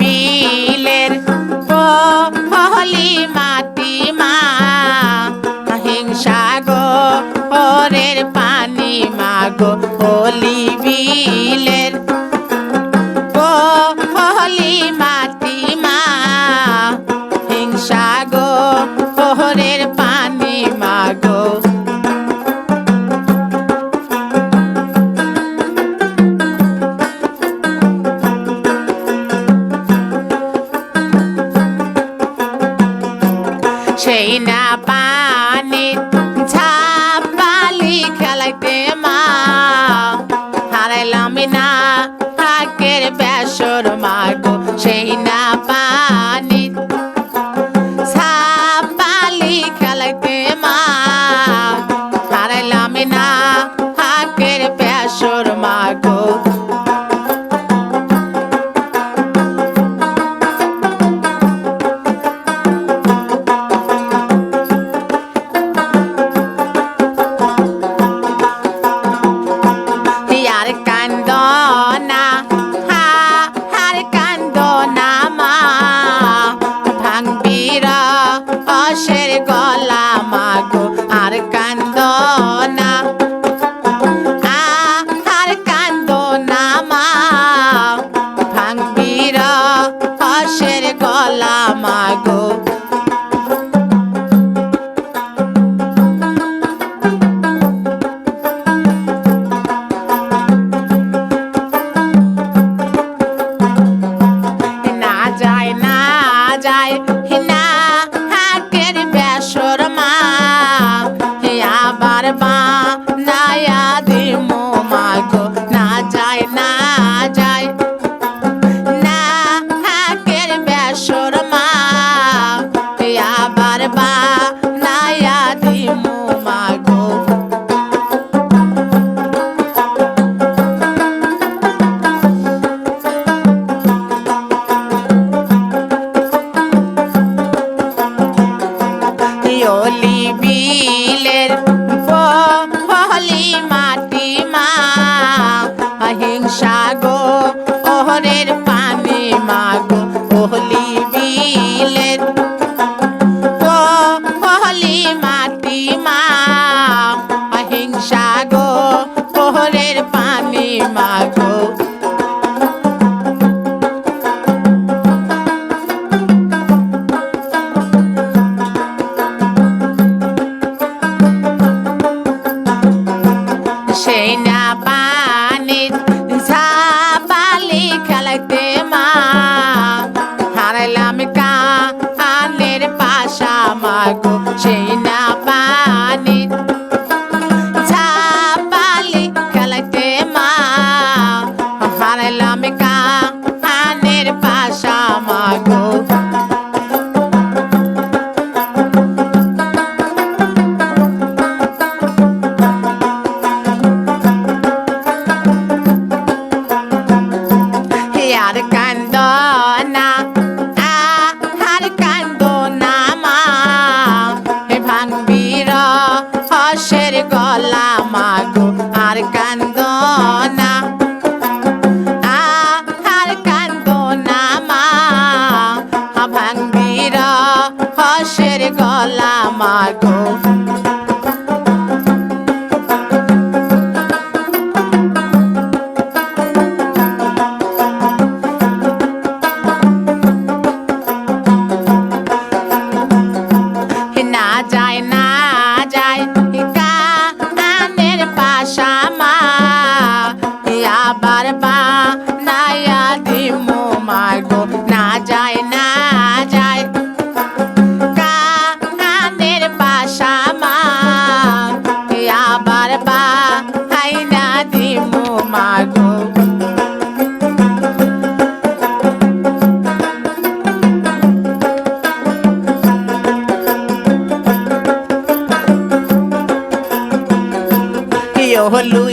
বিলের পহলি মাটি মা। হিংসা গো পানি মা গো। সেই না পানি। ঝাপালি খেলাইতে মা। হারাইলাম না আগের বেসর মাগো সেই না পানি। ঝাপালি খেলাইতে মা। হারাইলাম না আগের বেসর মাগো lama go. Leave me chain. I go. my Hallelujah.